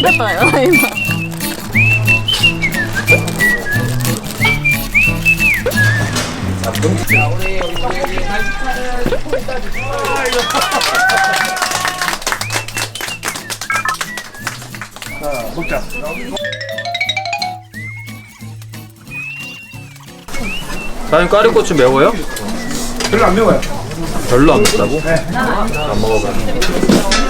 이거. 먹자. 사장님 까리고추 매워요? 별로 안 매워요. 별로 안 맵다고? 안 먹어봐요.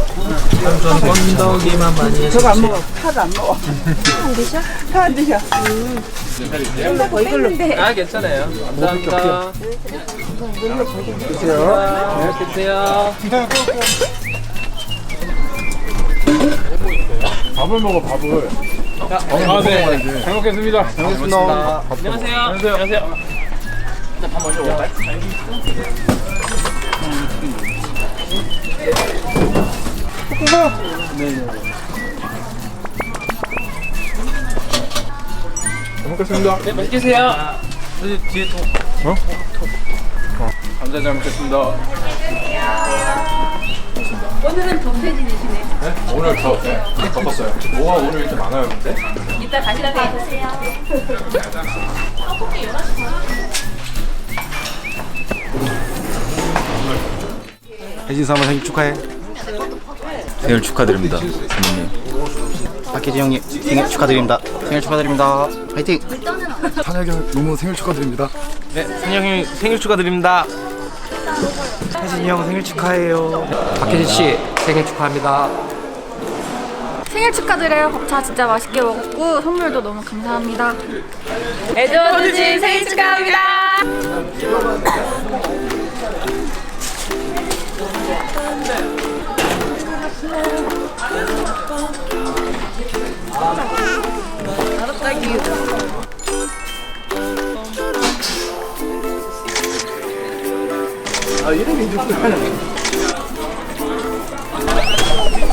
요. 건더기만 많이 해서 저거 안 먹어. 파도 안 먹어. 안 드셔? 파 안 드셔. 아 괜찮아요. 감사합니다. 드세요. 네, 드세요. 밥을 먹어 밥을. 아 네. 잘 먹겠습니다. 잘 먹겠습니다. 안녕하세요. 안녕하세요. 밥 먼저 먹을까요? 잘 먹겠습니다. 네, 맛있게 드세요. 여기 뒤에 통. 어? 감자 잘 먹겠습니다. 오늘은 동태진이시네. 네? 오늘 더 네, 덮었어요. 뭐가 오늘 이렇게 많아요, 근데? 이따 가시라고 드세요. 혜진 사모 생일 축하해. 생일 축하드립니다, 선생님. 박혜진 형님 생일 축하드립니다. 생일 축하드립니다. 화이팅. 한혜경 너무 생일 축하드립니다. 네, 선영 형 생일 축하드립니다. 혜진이 형 생일 축하해요. 박혜진 씨 생일 축하합니다. 생일 축하드려요. 밥차 진짜 맛있게 먹었고 선물도 너무 감사합니다. 에드워드진 생일 축하합니다.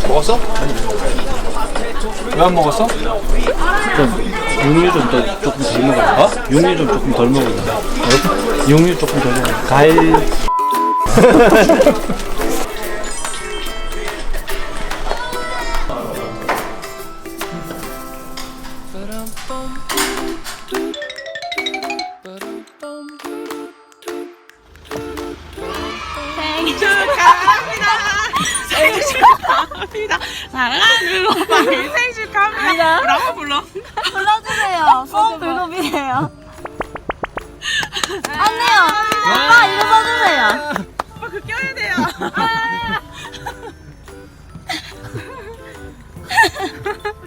먹었어? 왜 안 먹었어? 육류 좀 더, 조금 덜 먹어요. 어? 육류 좀 조금 덜 먹어요. 육류 조금 덜 먹어요. 생축하합니다 생축하합니다 사랑하는 오빠 생축합니다 라고 불러. 불러주세요. 소음 불금이에요. 안 돼요. 오빠 이거 써주세요. 오빠 그 껴야 돼요.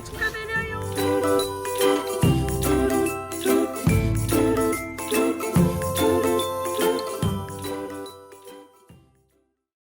축하